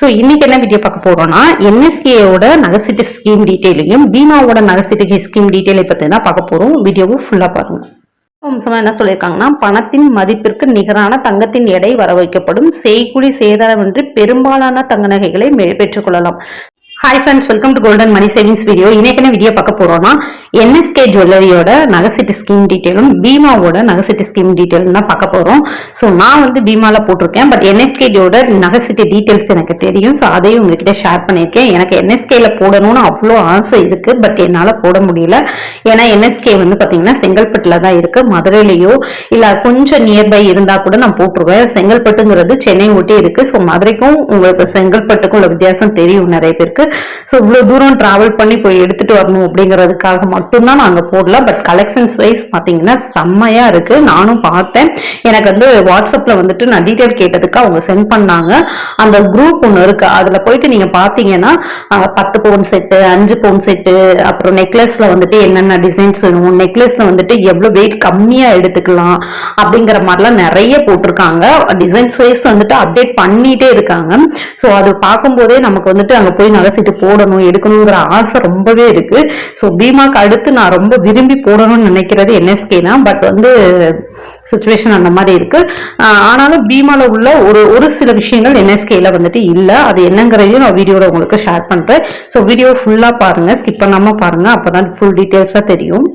So இன்னைக்கு என்ன video பார்க்க போறோம்னா என்எஸ்கேயோட நகசிட்டி ஸ்கீம் டீட்டெயிலையும் பீமாவோட நகசீட்டு ஸ்கீம் டீட்டெயிலை பற்றி தான் பார்க்க போறோம். வீடியோவை ஃபுல்லாக பாருங்க. அம்சமா என்ன சொல்லியிருக்காங்கன்னா பணத்தின் மதிப்பிற்கு நிகரான தங்கத்தின் எடை வர வைக்கப்படும் செய்குழி சேதாரமின்றி பெரும்பாலான தங்க நகைகளை பெற்றுக்கொள்ளலாம் hi friends welcome to golden money savings video இன்னைக்கு வீடியோ பார்க்க போறோம்னா என்எஸ்கே ஜுவல்லரியோட நகசீட்டு ஸ்கீம் டீட்டெயிலும் பீமாவோட நகசீட்டு ஸ்கீம் டீட்டெயிலும் தான் பார்க்க போறோம். ஸோ நான் வந்து பீமால போட்டிருக்கேன் பட் என்எஸ்கேஜோட நகசீட்டு டீட்டெயில்ஸ் எனக்கு தெரியும். ஸோ அதையும் உங்ககிட்ட ஷேர் பண்ணியிருக்கேன். எனக்கு என்எஸ்கேல போடணும்னு அவ்வளோ ஆசை இருக்கு பட் என்னால் போட முடியல. ஏன்னா என்எஸ்கே வந்து பார்த்தீங்கன்னா செங்கல்பட்டில் தான் இருக்கு. மதுரையிலையோ இல்லை கொஞ்சம் நியர்பை இருந்தால் கூட நான் போட்டுருவேன். செங்கல்பட்டுங்கிறது சென்னை ஒட்டி இருக்கு. ஸோ மதுரைக்கும் உங்களுக்கு செங்கல்பட்டுக்கும் உள்ள வித்தியாசம் தெரியும் நிறைய பேருக்கு. ஸோ இவ்வளோ தூரம் டிராவல் பண்ணி போய் எடுத்துட்டு வரணும் அப்படிங்கிறதுக்காக மட்டும்தான் நான் அங்கே போடல. பட் கலெக்ஷன்ஸ் வைஸ் பார்த்தீங்கன்னா செம்மையா இருக்கு. நானும் பார்த்தேன். எனக்கு வந்து வாட்ஸ்அப்ல வந்துட்டு நான் டீட்டெயில் கேட்டதுக்கு அவங்க சென்ட் பண்ணாங்க. அந்த குரூப் ஒன்று இருக்கு. அதுல போயிட்டு நீங்க பார்த்தீங்கன்னா பத்து பவுன் செட்டு அஞ்சு பவுன் செட்டு அப்புறம் நெக்லஸ்ல வந்துட்டு என்னென்ன டிசைன்ஸ் வேணும் நெக்லஸ்ல வந்துட்டு எவ்வளவு வெயிட் கம்மியா எடுத்துக்கலாம் அப்படிங்கிற மாதிரிலாம் நிறைய போட்டிருக்காங்க. டிசைன்ஸ் வைஸ் வந்துட்டு அப்டேட் பண்ணிட்டே இருக்காங்க. ஸோ அது பார்க்கும்போதே நமக்கு வந்துட்டு அங்கே போய் நல்லா சீட்டு போடணும் எடுக்கணுங்கிற ஆசை ரொம்பவே இருக்கு. ஸோ பீமாக்கு அடுத்து நான் ரொம்ப விரும்பி போடணும்னு நினைக்கிறது என்எஸ்கே தான். பட் வந்து சுச்சுவேஷன் அந்த மாதிரி இருக்கு. ஆனாலும் பீமால உள்ள ஒரு ஒரு சில விஷயங்கள் என்எஸ்கேல வந்துட்டு இல்லை. அது என்னங்கிறதையும் நான் வீடியோல உங்களுக்கு ஷேர் பண்றேன். ஸோ வீடியோ ஃபுல்லா பாருங்க. ஸ்கிப் பண்ணாம பாருங்க. அப்பதான் ஃபுல் டீட்டெயில்ஸா தெரியும்.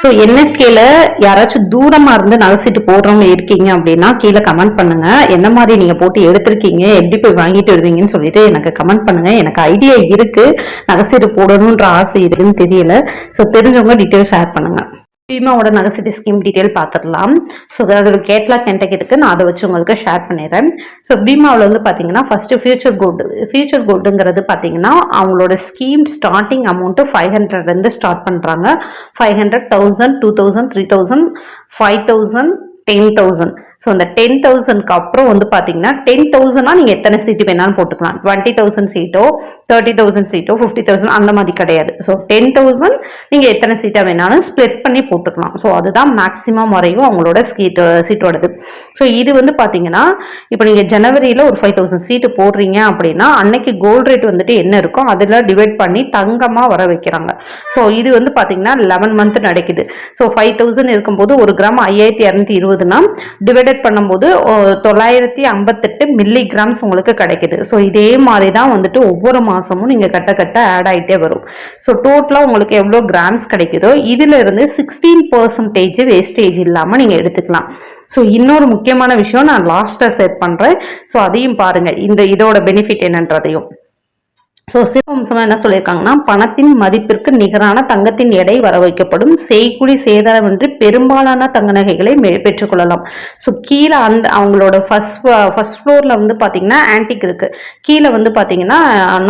ஸோ என்எஸ்கேல யாராச்சும் தூரமா இருந்து நகைசீட்டு போடுறவங்க இருக்கீங்க அப்படின்னா கீழே கமெண்ட் பண்ணுங்க. என்ன மாதிரி நீங்க போட்டு எடுத்திருக்கீங்க எப்படி போய் வாங்கிட்டு வருவீங்கன்னு சொல்லிட்டு எனக்கு கமெண்ட் பண்ணுங்க. எனக்கு ஐடியா இருக்கு. நகைசீட்டு போடணுன்ற ஆசை இருக்குன்னு தெரியல. ஸோ தெரிஞ்சவங்க டீட்டெயில் ஷேர் பண்ணுங்க. பீமாவோட நகைசீட்டு ஸ்கீம் டீட்டெயில் பார்த்துடலாம் ஸோ அதோட கேட்லாக் என்கிட்ட இருக்குது நான் அதை வச்சு உங்களுக்கு ஷேர் பண்ணிடுறேன். ஸோ பீமாவில் வந்து பார்த்தீங்கன்னா ஃபஸ்ட்டு ஃபியூச்சர் கோல்டு ஃபியூச்சர் கோல்டுங்கிறது பார்த்தீங்கன்னா அவங்களோட ஸ்கீம் ஸ்டார்டிங் அமௌண்ட்டு ஃபைவ் ஹண்ட்ரட்லேருந்து ஸ்டார்ட் பண்ணுறாங்க five hundred thousand two thousand three thousand five thousand ten thousand so அந்த டென் தௌசண்ட்க்கு அப்புறம் வந்து பார்த்தீங்கன்னா டென் தௌசண்ட்னா நீங்கள் எத்தனை சீட்டு வேணாலும் போட்டுக்கலாம். டுவெண்ட்டி தௌசண்ட் சீட்டோ தேர்ட்டி தௌசண்ட் சீட்டோ ஃபிஃப்டி தௌசண்ட் அந்த மாதிரி கிடையாது. ஸோ டென் தௌசண்ட் நீங்கள் எத்தனை சீட்டை வேணாலும் ஸ்ப்ளிட் பண்ணி போட்டுக்கலாம். ஸோ அதுதான் மேக்ஸிமம் வரையும் அவங்களோட சீட்டு சீட்டோடது. ஸோ இது வந்து பார்த்தீங்கன்னா இப்போ நீங்கள் ஜனவரியில் ஒரு ஃபைவ் தௌசண்ட் சீட்டு போடுறீங்க அப்படின்னா அன்னைக்கு கோல்ட் ரேட் வந்துட்டு என்ன இருக்கோ அதில் டிவைட் பண்ணி தங்கமாக வர வைக்கிறாங்க. ஸோ இது வந்து பார்த்தீங்கன்னா லெவன் மந்த் நடக்குது. ஸோ ஃபைவ் தௌசண்ட் இருக்கும்போது ஒரு கிராம் ஐயாயிரத்தி இரநூத்தி இருபதுனா டிவைடட் பண்ணும்போது ஓ, தொள்ளாயிரத்தி ஐம்பத்தெட்டு மில்லி கிராம்ஸ் உங்களுக்கு கிடைக்குது. ஸோ இதே மாதிரி தான் வந்துட்டு ஒவ்வொரு மாதம் மாதமும் நீங்கள் கட்ட கட்ட ஆட் ஆகிட்டே வரும். ஸோ டோட்டலாக உங்களுக்கு எவ்வளோ கிராம்ஸ் கிடைக்குதோ இதுல இருந்து சிக்ஸ்டீன் பர்சன்டேஜ் வேஸ்டேஜ் இல்லாமல் நீங்கள் எடுத்துக்கலாம். ஸோ இன்னொரு முக்கியமான விஷயம் நான் லாஸ்ட்டாக செட் பண்ணுறேன் ஸோ அதையும் பாருங்க. இந்த இதோட பெனிஃபிட் என்னன்றதையும். ஸோ சிவவம்சமா என்ன சொல்லியிருக்காங்கன்னா பணத்தின் மதிப்பிற்கு நிகரான தங்கத்தின் எடை வர வைக்கப்படும் செய்குழி சேதாரமின்றி பெரும்பாலான தங்க நகைகளை பெற்றுக்கொள்ளலாம். ஸோ கீழே அந்த அவங்களோட ஃபர்ஸ்ட் ஃபர்ஸ்ட் ஃப்ளோரில் வந்து பார்த்தீங்கன்னா ஆன்டிக் இருக்குது கீழே வந்து பார்த்தீங்கன்னா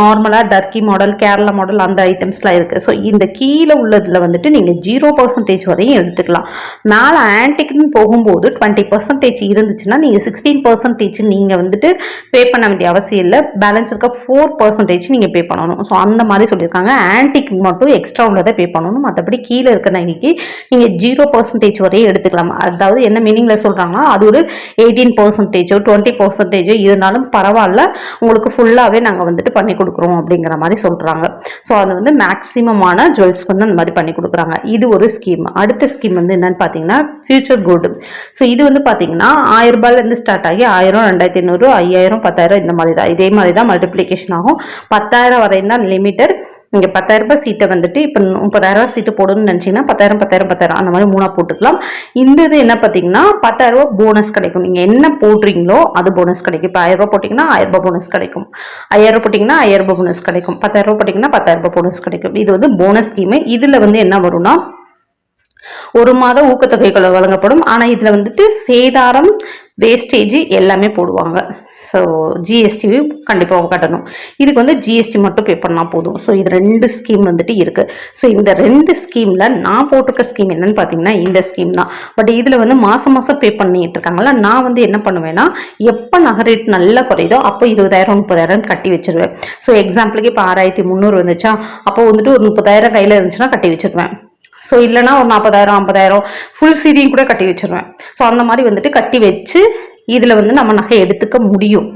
நார்மலாக டர்க்கி மாடல் கேரளா மாடல் அந்த ஐட்டம்ஸ்லாம் இருக்குது ஸோ இந்த கீழே உள்ளதில் வந்துட்டு நீங்கள் ஜீரோ பர்சன்டேஜ் வரையும் எடுத்துக்கலாம். மேலே ஆன்டிக்னு போகும்போது டுவெண்ட்டி பர்சன்டேஜ் இருந்துச்சுன்னா நீங்கள் சிக்ஸ்டீன் பர்சன்டேஜ் நீங்கள் வந்துட்டு பே பண்ண வேண்டிய அவசியம் இல்லை. பேலன்ஸ் இருக்க ஃபோர் பர்சன்டேஜ் நீங்கள் பே பண்ணணும். ஸோ அந்த மாதிரி சொல்லியிருக்காங்க. ஆன்டிக் மட்டும் எக்ஸ்ட்ரா உள்ளதை பே பண்ணணும். மற்றபடி கீழே இருக்கிற நகைக்கு நீங்கள் ஜீரோ பர்சன்டேஜ் வரையும் எடுத்துக்கலாம். அதாவது என்ன மீனிங்கில் சொல்கிறாங்கன்னா அது ஒரு எயிட்டீன் பர்சன்டேஜோ டுவெண்ட்டி பர்சன்டேஜோ இருந்தாலும் பரவாயில்ல. உங்களுக்கு ஃபுல்லாகவே நாங்கள் வந்துட்டு பண்ணி கொடுக்குறோம் அப்படிங்கிற மாதிரி சொல்கிறாங்க ஸோ அது வந்து மேக்ஸிமமான ஜுவல்ஸ்க்கு வந்து அந்த மாதிரி பண்ணி கொடுக்குறாங்க. இது ஒரு ஸ்கீம் அடுத்த ஸ்கீம் வந்து என்னன்னு பார்த்தீங்கன்னா ஃபியூச்சர் கோல்டு ஸோ இது வந்து பார்த்தீங்கன்னா ஆயிரம் ரூபாயிலேருந்து ஸ்டார்ட் ஆகி ஆயிரம் ரெண்டாயிரத்தி ஐநூறு ஐயாயிரம் பத்தாயிரம் இந்த மாதிரி தான். இதே மாதிரி தான் மல்டிப்ளிகேஷன் ஆகும். பத்தாயிரம் வரையும் தான் லிமிட்டட் நீங்கள் பத்தாயிரம் ரூபாய் சீட்டை வந்துட்டு இப்போ முப்பதாயிரம் ரூபாய் சீட்டு போடணும்னு நினச்சிங்கன்னா பத்தாயிரம் பத்தாயிரம் பத்தாயிரம் அந்த மாதிரி மூணாக போட்டுக்கலாம். இந்த இது என்ன பார்த்தீங்கன்னா பத்தாயிரம் ரூபாய் போனஸ் கிடைக்கும். நீங்கள் என்ன போடுறீங்களோ அது போனஸ் கிடைக்கும். இப்போ ஆயிரம் ரூபாய் போட்டிங்கன்னா ஆயிரம் ரூபாய் போனஸ் கிடைக்கும். ஐயாயிரம் ரூபாய் போட்டிங்கன்னா ஆயிரம் ரூபாய் போனஸ் கிடைக்கும். பத்தாயிரம் ரூபாய் போட்டிங்கன்னா பத்தாயிரம் ரூபாய் போனஸ் கிடைக்கும். இது வந்து போனஸ் ஸ்கீமு இதில் வந்து என்ன வரும்னா ஒரு மாத ஊக்கத்தொகைகள் வழங்கப்படும். ஆனால் இதில் வந்துட்டு சேதாரம் வேஸ்டேஜ் எல்லாமே போடுவாங்க. ஸோ ஜிஎஸ்டி கண்டிப்பாக கட்டணும். இதுக்கு வந்து ஜிஎஸ்டி மட்டும் பே பண்ணால் போதும். ஸோ இது ரெண்டு ஸ்கீம் வந்துட்டு இருக்குது ஸோ இந்த ரெண்டு ஸ்கீமில் நான் போட்டிருக்க ஸ்கீம் என்னன்னு பார்த்தீங்கன்னா இந்த ஸ்கீம் தான். பட் இதில் வந்து மாதம் மாதம் பே பண்ணிட்டு இருக்காங்கல்ல நான் வந்து என்ன பண்ணுவேன்னா எப்போ நகை ரேட் நல்லா குறையுதோ அப்போ இருபதாயிரம் முப்பதாயிரம் கட்டி வச்சிருவேன். ஸோ எக்ஸாம்பிளுக்கு இப்போ ஆறாயிரத்தி முந்நூறு வந்துச்சா அப்போ வந்துட்டு ஒரு முப்பதாயிரம் கையில் இருந்துச்சுன்னா கட்டி வச்சிருவேன். ஸோ இல்லைன்னா ஒரு நாற்பதாயிரம் ஐம்பதாயிரம் ஃபுல் சீரியும் கூட கட்டி வச்சிருவேன். ஸோ அந்த மாதிரி வந்துட்டு கட்டி வச்சு இதில் வந்து நம்ம நகை எடுத்துக்க முடியும்.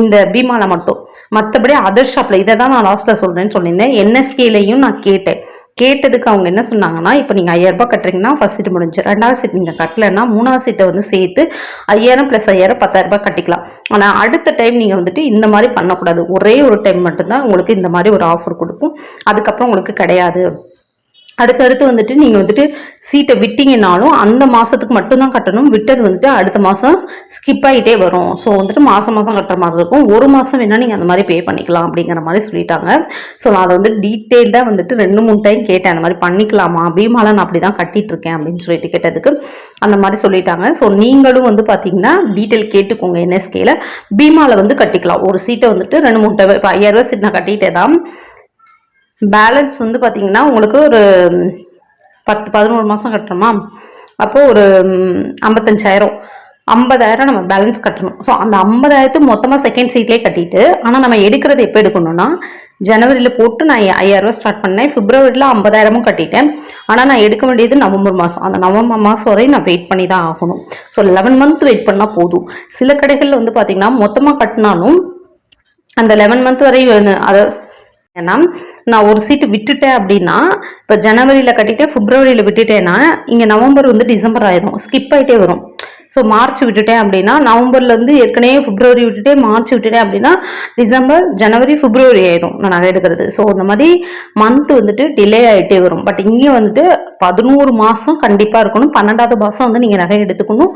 இந்த பீமால மட்டும். மற்றபடி அதர் ஷாப்பில் இதை தான் நான் லாஸ்ட்டில் சொல்கிறேன்னு சொல்லியிருந்தேன். என்எஸ்கேலையும் நான் கேட்டேன். கேட்டதுக்கு அவங்க என்ன சொன்னாங்கன்னா இப்போ நீங்கள் ஐயாயிரம் ரூபாய் கட்டுறீங்கன்னா ஃபர்ஸ்ட் சீட்டு முடிஞ்சு. ரெண்டாவது சீட் நீங்கள் கட்டலைன்னா மூணாவது சீட்டை வந்து சேர்த்து ஐயாயிரம் ப்ளஸ் ஐயாயிரம் பத்தாயிரம் ரூபாய் கட்டிக்கலாம். ஆனால் அடுத்த டைம் நீங்கள் வந்துட்டு இந்த மாதிரி பண்ணக்கூடாது. ஒரே ஒரு டைம் மட்டும்தான் உங்களுக்கு இந்த மாதிரி ஒரு ஆஃபர் கொடுக்கும். அதுக்கப்புறம் உங்களுக்கு கிடையாது. அடுத்தடுத்து வந்துட்டு நீங்கள் வந்துட்டு சீட்டை விட்டீங்கனாலும் அந்த மாதத்துக்கு மட்டும்தான் கட்டணும். விட்டது வந்துட்டு அடுத்த மாதம் ஸ்கிப் ஆகிட்டே வரும். ஸோ வந்துட்டு மாதம் மாதம் கட்டுற மாதிரி இருக்கும். ஒரு மாதம் வேணால் நீங்கள் அந்த மாதிரி பே பண்ணிக்கலாம் அப்படிங்கிற மாதிரி சொல்லிட்டாங்க. ஸோ நான் அதை வந்து டீட்டெயில்டாக வந்துட்டு ரெண்டு மூணு டைம் கேட்டேன். அந்த மாதிரி பண்ணிக்கலாமா? பீமாவில் நான் அப்படி தான் கட்டிகிட்டு இருக்கேன் அப்படின்னு சொல்லிட்டு கேட்டதுக்கு அந்த மாதிரி சொல்லிட்டாங்க. ஸோ நீங்களும் வந்து பார்த்தீங்கன்னா டீட்டெயில் கேட்டுக்கோங்க என்எஸ்கேல பீமாவில் வந்து கட்டிக்கலாம். ஒரு சீட்டை வந்துட்டு ரெண்டு மூணு டைம் இப்போ ஐயாயிரம் சீட் நான் கட்டிட்டே தான் பேலன்ஸ் வந்து பார்த்திங்கன்னா உங்களுக்கு ஒரு பத்து பதினோரு மாதம் கட்டுறோமா அப்போது ஒரு ஐம்பத்தஞ்சாயிரம். ஐம்பதாயிரம் நம்ம பேலன்ஸ் கட்டணும். ஸோ அந்த ஐம்பதாயிரத்து மொத்தமாக செகண்ட் சீட்லேயே கட்டிட்டு ஆனால் நம்ம எடுக்கிறது எப்போ எடுக்கணும்னா ஜனவரியில் போட்டு நான் ஐயாயிரம் ஸ்டார்ட் பண்ணேன். பிப்ரவரியில் ஐம்பதாயிரமும் கட்டிட்டேன். ஆனால் நான் எடுக்க வேண்டியது நவம்பர் மாதம் அந்த நவம்பர் மாதம் வரை நான் வெயிட் பண்ணி தான் ஆகணும். ஸோ லெவன் மந்த் வெயிட் பண்ணால் போதும். சில கடைகளில் வந்து பார்த்திங்கன்னா மொத்தமாக கட்டினாலும் அந்த லெவன் மந்த் வரை அதை ஏன்னா நான் ஒரு சீட்டு விட்டுட்டேன் அப்படின்னா இப்போ ஜனவரியில் கட்டிட்டேன் பிப்ரவரியில் விட்டுட்டேன்னா இங்கே நவம்பர் வந்து டிசம்பர் ஆயிடும் ஸ்கிப் ஆகிட்டே வரும். ஸோ மார்ச் விட்டுட்டேன் அப்படின்னா நவம்பர்லேருந்து ஏற்கனவே பிப்ரவரி விட்டுட்டே மார்ச் விட்டுட்டேன் அப்படின்னா டிசம்பர் ஜனவரி பிப்ரவரி ஆயிடும் நான் நகை எடுக்கிறது. ஸோ இந்த மாதிரி மந்த் வந்துட்டு டிலே ஆகிட்டே வரும். பட் இங்கே வந்துட்டு பதினோரு மாதம் கண்டிப்பாக இருக்கணும். பன்னெண்டாவது மாதம் வந்து நீங்கள் நகை எடுத்துக்கணும்.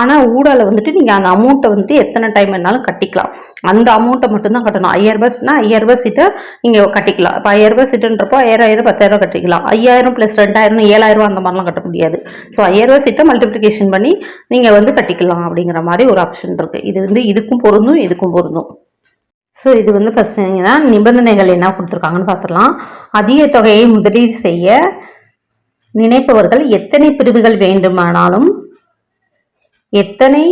ஆனால் ஊடால வந்துட்டு நீங்கள் அந்த அமௌண்ட்டை வந்துட்டு எத்தனை டைம் வேணாலும் கட்டிக்கலாம். அந்த அமௌண்ட்டை மட்டும்தான் கட்டணும். ஐயாயிரம் ரூபாய்னா ஐயாயிரம் ரூபாய் சீட்டை நீங்கள் கட்டிக்கலாம். இப்போ ஐயாயிரம் ரூபாய் சீட்டுன்றப்போ ஐயாயிரம் ஐயாயிரம் பத்தாயிரம் கட்டிக்கலாம். ஐயாயிரம் ப்ளஸ் ரெண்டாயிரம் ஏழாயிரம் அந்த மாதிரிலாம் கட்ட முடியாது. ஸோ ஐயாயிரம் ரூபாய் சீட்டை மல்டிப்ளிகேஷன் பண்ணி நீங்கள் வந்து கட்டிக்கலாம் அப்படிங்கிற மாதிரி ஒரு ஆப்ஷன் இருக்குது இது வந்து இதுக்கும் பொருந்தும் இதுக்கும் பொருந்தும். ஸோ இது வந்து ஃபஸ்ட் என்னன்னா நிபந்தனைகள் என்ன கொடுத்துருக்காங்கன்னு பார்த்துடலாம் அதிக தொகையை முதலீடு செய்ய நினைப்பவர்கள் எத்தனை பிரிவுகள் வேண்டுமானாலும் எத்தனை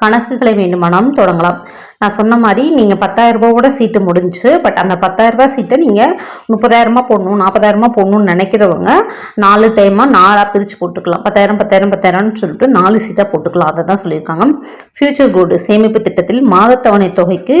கணக்குகளை வேண்டுமானாலும் தொடங்கலாம். நான் சொன்ன மாதிரி நீங்கள் பத்தாயிரம் ரூபாவோட சீட்டு முடிஞ்சு பட் அந்த பத்தாயிரம் ரூபாய் சீட்டை நீங்கள் முப்பதாயிரமா போடணும் நாற்பதாயிரமா போடணும்னு நினைக்கிறவங்க நாலு டைமாக நாலாக பிரித்து போட்டுக்கலாம். பத்தாயிரம் பத்தாயிரம் பத்தாயிரம்னு சொல்லிட்டு நாலு சீட்டாக போட்டுக்கலாம். அதை தான் சொல்லியிருக்காங்க. ஃபியூச்சர் கோல்டு சேமிப்பு திட்டத்தில் மாதத்தவணை தொகைக்கு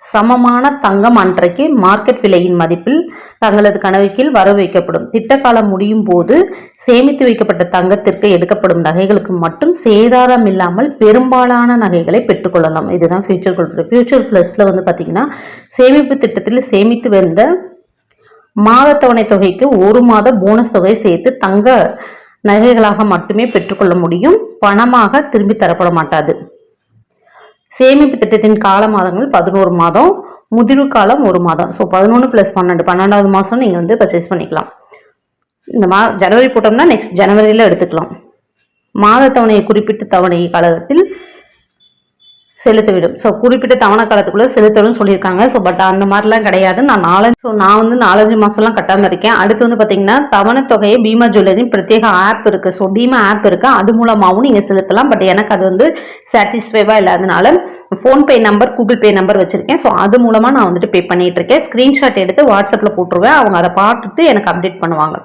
சமமான தங்கம் அன்றைக்கு மார்க்கெட் விலையின் மதிப்பில் தங்களது கணக்குயில் வர வைக்கப்படும். திட்டக்காலம் முடியும் போது சேமித்து வைக்கப்பட்ட தங்கத்திற்கு எடுக்கப்படும் நகைகளுக்கு மட்டும் சேதாரம் இல்லாமல் பெரும்பாலான நகைகளை பெற்றுக்கொள்ளலாம் இதுதான் ஃபியூச்சர் கொள்கை ஃபியூச்சர் ப்ளஸில் வந்து பார்த்தீங்கன்னா சேமிப்பு திட்டத்தில் சேமித்து வந்த மாதத்தவணை தொகைக்கு ஒரு மாத போனஸ் தொகை சேர்த்து தங்க நகைகளாக மட்டுமே பெற்றுக்கொள்ள முடியும். பணமாக திரும்பி தரப்பட மாட்டாது. சேமிப்பு திட்டத்தின் கால மாதங்கள் பதினோரு மாதம் முதிர்வு காலம் ஒரு மாதம். ஸோ பதினொன்று ப்ளஸ் பன்னெண்டு பன்னெண்டாவது மாதம் நீங்கள் வந்து பர்ச்சேஸ் பண்ணிக்கலாம். இந்த மா ஜனவரி போட்டோம்னா நெக்ஸ்ட் ஜனவரியில் எடுத்துக்கலாம். மாத தவணையை குறிப்பிட்ட தவணை காலகத்தில் செலுத்திவிடும். ஸோ குறிப்பிட்ட தவணை காலத்துக்குள்ளே செலுத்தணும்னு சொல்லியிருக்காங்க. ஸோ பட் அந்த மாதிரிலாம் கிடையாது. நான் நாலஞ்சு ஸோ நான் வந்து நாலஞ்சு மாதம்லாம் கட்டாமல் இருக்கேன். அடுத்து வந்து பார்த்தீங்கன்னா தவணை தொகையை பீமா ஜுவல்லரின் பிரத்யேக ஆப் இருக்குது ஸோ பீமா ஆப் இருக்குது அது மூலமாகவும் நீங்கள் செலுத்தலாம். பட் எனக்கு அது வந்து சாட்டிஸ்ஃபைவாக இல்லாதனால PhonePe number Google Pay number வச்சுருக்கேன். ஸோ அது மூலமாக நான் வந்துட்டு பே பண்ணிகிட்டு இருக்கேன். ஸ்க்ரீன்ஷாட் எடுத்து வாட்ஸ்அப்பில் போட்டுருவேன். அவங்க அதை பார்த்துட்டு எனக்கு அப்டேட் பண்ணுவாங்க.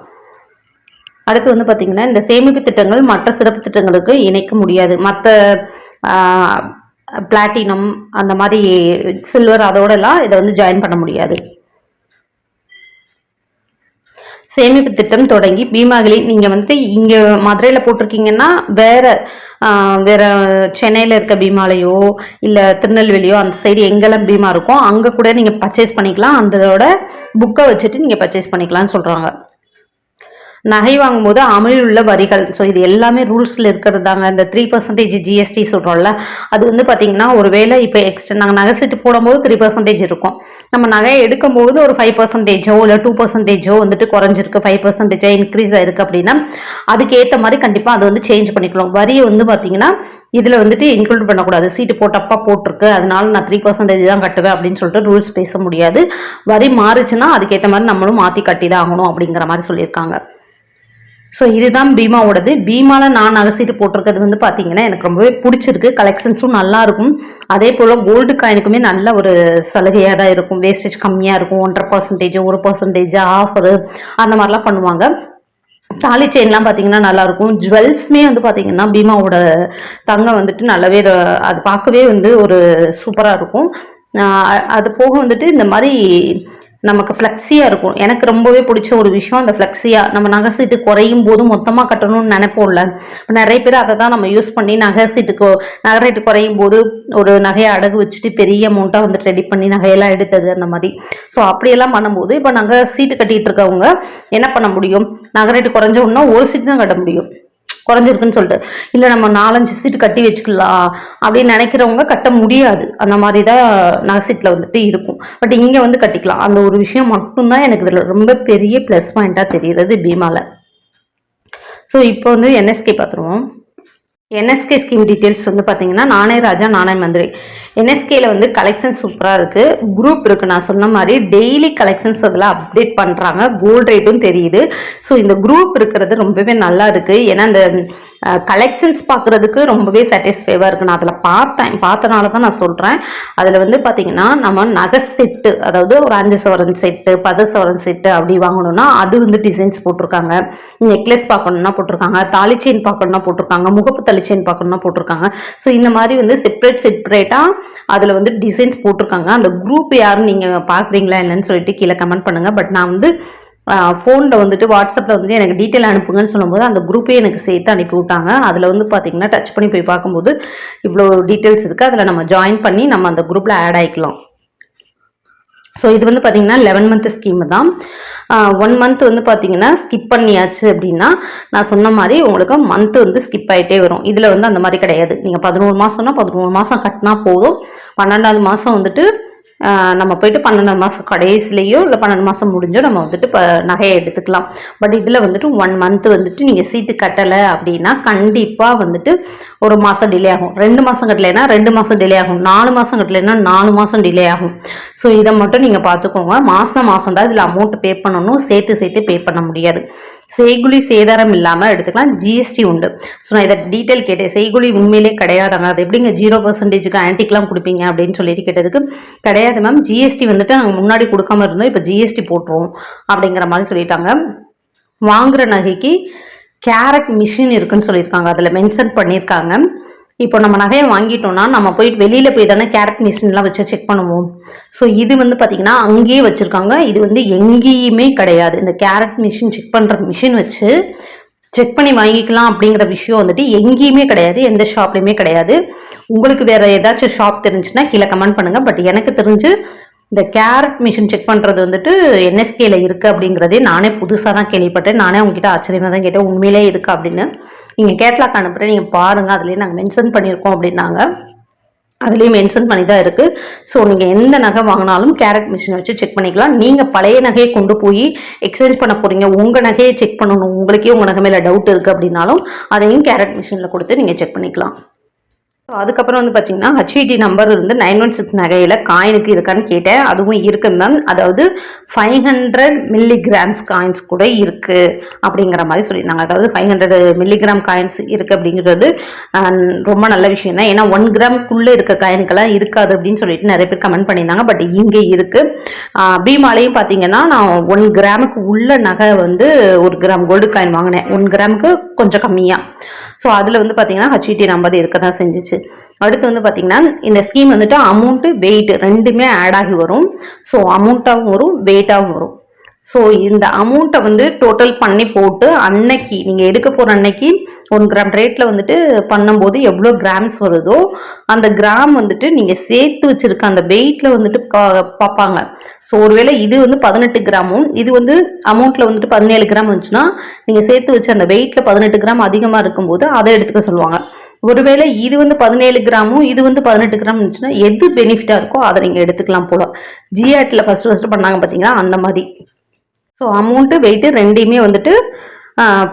அடுத்து வந்து பார்த்தீங்கன்னா இந்த சேமிப்பு திட்டங்கள் மற்ற சிறப்பு திட்டங்களுக்கு இணைக்க முடியாது. மற்ற பிளாட்டினம் அந்த மாதிரி சில்வர் அதோடலாம் இதை வந்து ஜாயின் பண்ண முடியாது. சேமிப்பு திட்டம் தொடங்கி பீமாகிலி நீங்கள் வந்து இங்கே மதுரையில் போட்டிருக்கீங்கன்னா வேற வேற சென்னையில் இருக்க பீமாலையோ இல்லை திருநெல்வேலியோ அந்த சைடு எங்கெல்லாம் பீமா இருக்கோ அங்கே கூட நீங்கள் பர்ச்சேஸ் பண்ணிக்கலாம். அந்ததோட புக்கை வச்சுட்டு நீங்கள் பர்ச்சேஸ் பண்ணிக்கலாம்னு சொல்கிறாங்க நகை வாங்கும்போது அமலில் உள்ள வரிகள். ஸோ இது எல்லாமே ரூல்ஸில் இருக்கிறது தாங்க இந்த த்ரீ பர்சன்டேஜ் ஜிஎஸ்டி சொல்கிறோம்ல அது வந்து பார்த்தீங்கன்னா ஒருவேளை இப்போ எக்ஸ்ட்ரா நாங்கள் நகை சீட்டு போடும்போது த்ரீ பர்சன்டேஜ் இருக்கும். நம்ம நகை எடுக்கும்போது ஒரு ஃபைவ் பர்சன்டேஜோ இல்லை டூ பர்சன்டேஜோ வந்துட்டு குறைஞ்சிருக்கு. ஃபைவ் பர்சன்டேஜோ இன்க்ரீஸ் ஆயிருக்கு அப்படின்னா அதுக்கேற்ற மாதிரி கண்டிப்பாக அதை வந்து சேஞ்ச் பண்ணிக்கலாம். வரியை வந்து பார்த்தீங்கன்னா இதில் வந்துட்டு இன்க்ளூட் பண்ணக்கூடாது. சீட்டு போட்டப்பா போட்டிருக்கு அதனால நான் த்ரீ பர்சன்டேஜ் தான் கட்டுவேன் அப்படின்னு சொல்லிட்டு ரூல்ஸ் பேச முடியாது. வரி மாறுச்சுன்னா அதுக்கேற்ற மாதிரி நம்மளும் மாற்றி கட்டி தான் ஆகணும் அப்படிங்கிற மாதிரி சொல்லியிருக்காங்க. ஸோ இதுதான் பீமாவோடது. பீமாவில் நான் நகைசீட்டு போட்டிருக்கிறது வந்து பார்த்தீங்கன்னா எனக்கு ரொம்பவே பிடிச்சிருக்கு. கலெக்ஷன்ஸும் நல்லா இருக்கும். அதே போல் கோல்டு காயினுக்குமே நல்ல ஒரு சலுகையாக தான் இருக்கும். வேஸ்டேஜ் கம்மியாக இருக்கும். ஒன்றரை பர்சன்டேஜ் ஒரு பர்சன்டேஜ் ஆஃபரு அந்த மாதிரிலாம் பண்ணுவாங்க. தாலி செயின்லாம் பார்த்தீங்கன்னா நல்லாயிருக்கும் ஜுவல்ஸுமே வந்து பார்த்தீங்கன்னா பீமாவோட தங்கம் வந்துட்டு நல்லாவே ர- அது பார்க்கவே வந்து ஒரு சூப்பராக இருக்கும். அது போக வந்துட்டு இந்த மாதிரி நமக்கு ஃப்ளெக்ஸியாக இருக்கும். எனக்கு ரொம்பவே பிடிச்ச ஒரு விஷயம் அந்த ஃப்ளெக்ஸியாக நம்ம நகை சீட்டு குறையும் போது மொத்தமாக கட்டணும்னு நினைப்போம்ல. இப்போ நிறைய பேர் அதை தான் நம்ம யூஸ் பண்ணி நகை சீட்டுக்கு நகை ரேட்டு குறையும் போது ஒரு நகையை அடகு வச்சுட்டு பெரிய அமௌண்ட்டாக வந்துட்டு ரெடி பண்ணி நகையெல்லாம் எடுத்தது அந்த மாதிரி. ஸோ அப்படியெல்லாம் பண்ணும்போது இப்போ நகை சீட்டு கட்டிகிட்டு இருக்கவங்க என்ன பண்ண முடியும்? நகை ரேட்டு குறைஞ்ச உடனே ஒரு சீட்டு தான் கட்ட முடியும். குறைஞ்சிருக்குன்னு சொல்லிட்டு. இல்லை நம்ம நாலஞ்சு சீட்டு கட்டி வச்சுக்கலாம் அப்படின்னு நினைக்கிறவங்க கட்ட முடியாது. அந்த மாதிரி தான் நகை வந்துட்டு இருக்கும். பட் இங்கே வந்து கட்டிக்கலாம். அந்த ஒரு விஷயம் மட்டும்தான் எனக்கு இதில் ரொம்ப பெரிய ப்ளஸ் பாயிண்ட்டாக தெரிகிறது பீமாவில் ஸோ இப்போ வந்து என்எஸ்கே பார்த்துருவோம் என்எஸ்கே ஸ்கீம் டீட்டெயில்ஸ் வந்து பார்த்தீங்கன்னா நானே ராஜா நானே மந்திரி. என்எஸ்கேல வந்து கலெக்ஷன்ஸ் சூப்பராக இருக்குது குரூப் இருக்குது நான் சொன்ன மாதிரி டெய்லி கலெக்ஷன்ஸ் அதில் அப்டேட் பண்ணுறாங்க கோல்ட் ரேட்டும் தெரியுது. ஸோ இந்த குரூப் இருக்கிறது ரொம்பவே நல்லா இருக்குது ஏன்னா இந்த கலெக்ஷன்ஸ் பார்க்குறதுக்கு ரொம்பவே சாட்டிஸ்ஃபைவாக இருக்குது நான் அதில் பார்த்தேன். பார்த்தனால தான் நான் சொல்கிறேன் அதில் வந்து பார்த்தீங்கன்னா நம்ம நகை செட்டு அதாவது ஒரு அஞ்சு சவரன் செட்டு பத சவரன் செட்டு அப்படி வாங்கணும்னா அது வந்து டிசைன்ஸ் போட்டிருக்காங்க. நெக்லஸ் பார்க்கணுன்னா போட்டிருக்காங்க. தாலி செயின் பார்க்கணுன்னா போட்டிருக்காங்க. முகப்பு தாலி செயின் பார்க்கணுன்னா போட்டிருக்காங்க. ஸோ இந்த மாதிரி வந்து செப்பரேட் செப்பரேட்டாக அதில் வந்து டிசைன்ஸ் போட்டிருக்காங்க. அந்த குரூப் யாரும் நீங்கள் பார்க்குறீங்களா என்னன்னு சொல்லிட்டு கீழே கமெண்ட் பண்ணுங்கள் பட் நான் வந்து ஃபோனில் வந்துட்டு வாட்ஸ்அப்பில் வந்துட்டு எனக்கு டீட்டெயில் அனுப்புங்கன்னு சொல்லும்போது அந்த குரூப்பே எனக்கு சேர்த்து அனுப்பி விட்டாங்க அதில் வந்து பார்த்திங்கன்னா டச் பண்ணி போய் பார்க்கும்போது இவ்வளோ டீட்டெயில்ஸ் இருக்குது அதில் நம்ம ஜாயின் பண்ணி நம்ம அந்த குரூப்பில் ஆட் ஆகிக்கலாம் ஸோ இது வந்து பார்த்தீங்கன்னா லெவன் மந்த் ஸ்கீம் தான். ஒன் மந்த் வந்து பார்த்தீங்கன்னா ஸ்கிப் பண்ணியாச்சு அப்படின்னா நான் சொன்ன மாதிரி உங்களுக்கு மந்த் வந்து ஸ்கிப் ஆகிட்டே வரும். இதில் வந்து அந்த மாதிரி கிடையாது. நீங்கள் பதினோரு மாதம்னா பதினோரு மாதம் கட்டினா போதும். பன்னெண்டாவது மாதம் வந்துட்டு நம்ம போயிட்டு பன்னெண்டு மாதம் கடைசிலேயோ இல்லை பன்னெண்டு மாதம் முடிஞ்சோ நம்ம வந்துட்டு இப்போ நகையை எடுத்துக்கலாம். பட் இதில் வந்துட்டு ஒன் மந்த் வந்துட்டு நீங்கள் சீட்டு கட்டலை அப்படின்னா கண்டிப்பாக வந்துட்டு ஒரு மாதம் டிலே ஆகும். ரெண்டு மாதம் கட்டலைன்னா ரெண்டு மாதம் டிலே ஆகும். நாலு மாதம் கட்டலைன்னா நாலு மாதம் டிலே ஆகும். ஸோ இதை மட்டும் நீங்கள் பார்த்துக்கோங்க. மாதம் மாதம் தான் இதில் அமௌண்ட் பே பண்ணணும். சேர்த்து சேர்த்து பே பண்ண முடியாது. செய்குலி சேதாரம் இல்லாமல் எடுத்துக்கலாம். ஜிஎஸ்டி உண்டு. ஸோ நான் இதை டீட்டெயில் கேட்டேன். செய்குலி உண்மையிலே கிடையாதாங்க அது எப்படிங்க ஜீரோ பர்சன்டேஜுக்கு ஆன்டிக்லாம் கொடுப்பீங்க அப்படின்னு சொல்லிட்டு கேட்டதுக்கு கிடையாது மேம் ஜிஎஸ்டி வந்துட்டு நாங்கள் முன்னாடி கொடுக்காம இருந்தோம். இப்போ ஜிஎஸ்டி போட்டுருவோம் அப்படிங்கிற மாதிரி சொல்லிட்டாங்க. வாங்குற நகைக்கு கேரட் மிஷின் இருக்குன்னு சொல்லியிருக்காங்க. அதில் மென்ஷன் பண்ணியிருக்காங்க. இப்போ நம்ம நகையை வாங்கிட்டோம்னா நம்ம போயிட்டு வெளியில் போய் தானே கேரட் மிஷின்லாம் வச்சு செக் பண்ணுவோம். ஸோ இது வந்து பார்த்திங்கன்னா அங்கேயே வச்சுருக்காங்க. இது வந்து எங்கேயுமே கிடையாது. இந்த கேரட் மிஷின் செக் பண்ணுற மிஷின் வச்சு செக் பண்ணி வாங்கிக்கலாம் அப்படிங்கிற விஷயம் வந்துட்டு எங்கேயுமே கிடையாது. எந்த ஷாப்லையுமே கிடையாது. உங்களுக்கு வேறு ஏதாச்சும் ஷாப் தெரிஞ்சுன்னா கீழே கமெண்ட் பண்ணுங்கள் பட் எனக்கு தெரிஞ்சு இந்த கேரட் மிஷின் செக் பண்ணுறது வந்துட்டு என்எஸ்கேல இருக்குது அப்படிங்கிறதே நானே புதுசாக தான் கேள்விப்பட்டேன். நானே உங்ககிட்ட ஆச்சரியமாக தான் கேட்டேன். உண்மையிலே இருக்கா அப்படின்னு. நீங்கள் கேட்லாக் அனுப்புகிறேன் நீங்கள் பாருங்கள் அதுலேயே நாங்கள் மென்ஷன் பண்ணியிருக்கோம் அப்படின்னாங்க. அதுலேயும் மென்ஷன் பண்ணி தான் இருக்குது ஸோ நீங்கள் எந்த நகை வாங்கினாலும் கேரட் மிஷின் வச்சு செக் பண்ணிக்கலாம். நீங்கள் பழைய நகையை கொண்டு போய் எக்ஸ்சேஞ்ச் பண்ண போகிறீங்க உங்கள் நகையை செக் பண்ணணும். உங்களுக்கே உங்கள் நகை மேலே டவுட் இருக்குது அப்படின்னாலும் அதையும் கேரட் மிஷினில் கொடுத்து நீங்கள் செக் பண்ணிக்கலாம். ஸோ அதுக்கப்புறம் வந்து பார்த்தீங்கன்னா ஹச்ஐடி நம்பர் இருந்து நைன் ஒன் சிக்ஸ் நகையில் காயினுக்கு இருக்கான்னு கேட்டேன். அதுவும் இருக்கு மேம் அதாவது ஃபைவ் ஹண்ட்ரட் மில்லிகிராம்ஸ் காயின்ஸ் கூட இருக்கு அப்படிங்கிற மாதிரி சொல்லியிருந்தாங்க. அதாவது ஃபைவ் ஹண்ட்ரட் மில்லிகிராம் காயின்ஸ் இருக்கு அப்படிங்கிறது ரொம்ப நல்ல விஷயம் தான். ஏன்னா ஒன் கிராம்க்குள்ளே இருக்க காயின்கெல்லாம் இருக்காது அப்படின்னு சொல்லிட்டு நிறைய பேர் கமெண்ட் பண்ணியிருந்தாங்க. பட் இங்கே இருக்கு. பீமாலையும் பார்த்தீங்கன்னா நான் ஒன் கிராமுக்கு உள்ள நகை வந்து ஒரு கிராம் கோல்டு காயின் வாங்கினேன். ஒன் கிராமுக்கு கொஞ்சம் கம்மியாக ஸோ அதில் வந்து பார்த்தீங்கன்னா ஹச்இடி நம்பர் இருக்க தான் செஞ்சுச்சு. அடுத்து வந்து பார்த்தீங்கன்னா இந்த ஸ்கீம் வந்துட்டு அமௌண்ட்டு வெயிட் ரெண்டுமே ஆட் ஆகி வரும். ஸோ அமௌண்ட்டாகவும் வரும் வெயிட்டாகவும் வரும். ஸோ இந்த அமௌண்ட்டை வந்து டோட்டல் பண்ணி போட்டு அன்னைக்கு நீங்கள் எடுக்க போகிற அன்னைக்கு ஒன் கிராம் ரேட்டில் வந்துட்டு பண்ணும்போது எவ்வளோ கிராம்ஸ் வருதோ அந்த கிராம் வந்துட்டு நீங்கள் சேர்த்து வச்சுருக்க அந்த வெயிட்டில் வந்துட்டு பார்ப்பாங்க. ஸோ ஒருவேளை இது வந்து பதினெட்டு கிராமும் இது வந்து அமௌண்ட்டில் வந்துட்டு பதினேழு கிராம் வந்துச்சுன்னா நீங்கள் சேர்த்து வச்ச அந்த வெயிட்டில் பதினெட்டு கிராம் அதிகமாக இருக்கும்போது அதை எடுத்துக்க சொல்லுவாங்க. ஒருவேளை இது வந்து பதினேழு கிராமும் இது வந்து பதினெட்டு கிராம் இருந்துச்சுன்னா எது பெனிஃபிட்டாக இருக்கோ அதை நீங்கள் எடுத்துக்கலாம் போல. ஜிஆர்டில் ஃபஸ்ட்டு ஃபஸ்ட்டு பண்ணாங்க பார்த்தீங்களா அந்த மாதிரி. ஸோ அமௌண்ட்டு வெயிட்டு ரெண்டையுமே வந்துட்டு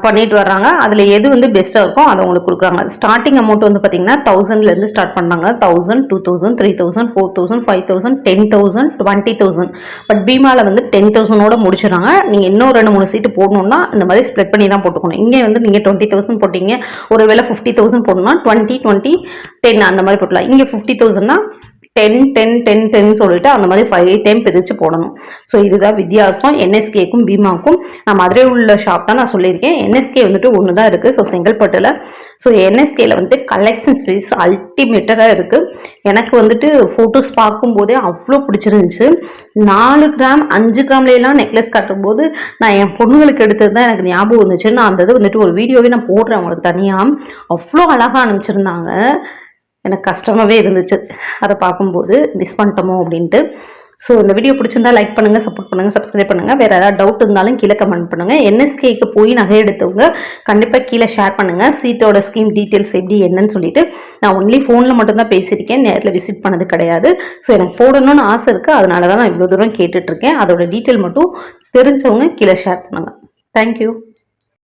பண்ணிட்டு வர்றாங்க. அதில் எது வந்து பெஸ்ட்டாக இருக்கோ அதை உங்களுக்கு கொடுக்குறாங்க. ஸ்டார்டிங் அமௌண்ட் வந்து பார்த்தீங்கன்னா தௌசண்ட்லேருந்து ஸ்டார்ட் பண்ணாங்க thousand two thousand three thousand four thousand five thousand ten thousand twenty thousand but பீமாவில் வந்து டென் தௌசண்டோட முடிச்சிடறாங்க. நீங்கள் இன்னும் ரெண்டு மூணு சீட்டு போடணும்னா இந்த மாதிரி ஸ்ப்ளிட் பண்ணி தான் போட்டுக்கணும். இங்கே வந்து நீங்கள் டுவெண்ட்டி தௌசண்ட் போட்டிங்க. ஒரு வேளை ஃபிஃப்டி தௌசண்ட் போடணும்னா டுவெண்ட்டி டுவெண்ட்டி டென் அந்த மாதிரி போட்டலாம் இங்கே ஃபிஃப்டி தௌசண்ட்னா டென் டென் டென் டென் சொல்லிட்டு அந்த மாதிரி ஃபைவ் டைம் பிரித்து போடணும். ஸோ இதுதான் வித்தியாசம். என்எஸ்கேக்கும் பீமாக்கும் நான் மதுரை உள்ள ஷாப் தான் நான் சொல்லியிருக்கேன். என்எஸ்கே வந்துட்டு ஒன்று தான் இருக்குது ஸோ செங்கல்பட்டில் ஸோ என்எஸ்கேல வந்துட்டு கலெக்ஷன்ஸ் வைஸ் அல்டிமேட்டடாக இருக்குது எனக்கு வந்துட்டு ஃபோட்டோஸ் பார்க்கும்போதே அவ்வளோ பிடிச்சிருந்துச்சு. நாலு கிராம் அஞ்சு கிராம்லாம் நெக்லஸ் காட்டும்போது நான் என் பொண்ணுங்களுக்கு எடுத்தது தான் எனக்கு ஞாபகம் வந்துச்சு. நான் அந்த இது வந்துட்டு ஒரு வீடியோவே நான் போடுறேன் அவங்களுக்கு தனியாக அவ்வளோ அழகாக அனுப்பிச்சிருந்தாங்க. எனக்கு கஷ்டமாகவே இருந்துச்சு. அதை பார்க்கும்போது மிஸ் பண்ணிட்டோமோ அப்படின்ட்டு. ஸோ இந்த வீடியோ பிடிச்சிருந்தா லைக் பண்ணுங்கள் சப்போர்ட் பண்ணுங்கள் சப்ஸ்கிரைப் பண்ணுங்கள் வேறு ஏதாவது டவுட் இருந்தாலும் கீழே கமெண்ட் பண்ணுங்கள் என்எஸ்கேக்கு போய் நகை எடுத்தவங்க கண்டிப்பாக கீழே ஷேர் பண்ணுங்கள் சீட்டோட ஸ்கீம் டீட்டெயில்ஸ் எப்படி என்னன்னு சொல்லிட்டு. நான் ஒன்லி ஃபோனில் மட்டும்தான் பேசியிருக்கேன். நேரில் விசிட் பண்ணது கிடையாது. ஸோ எனக்கு போடணும்னு ஆசை இருக்குது அதனால தான் நான் இவ்வளோ தூரம் கேட்டுட்ருக்கேன் அதோட டீட்டெயில் மட்டும் தெரிஞ்சவங்க கீழே ஷேர் பண்ணுங்கள் தேங்க்யூ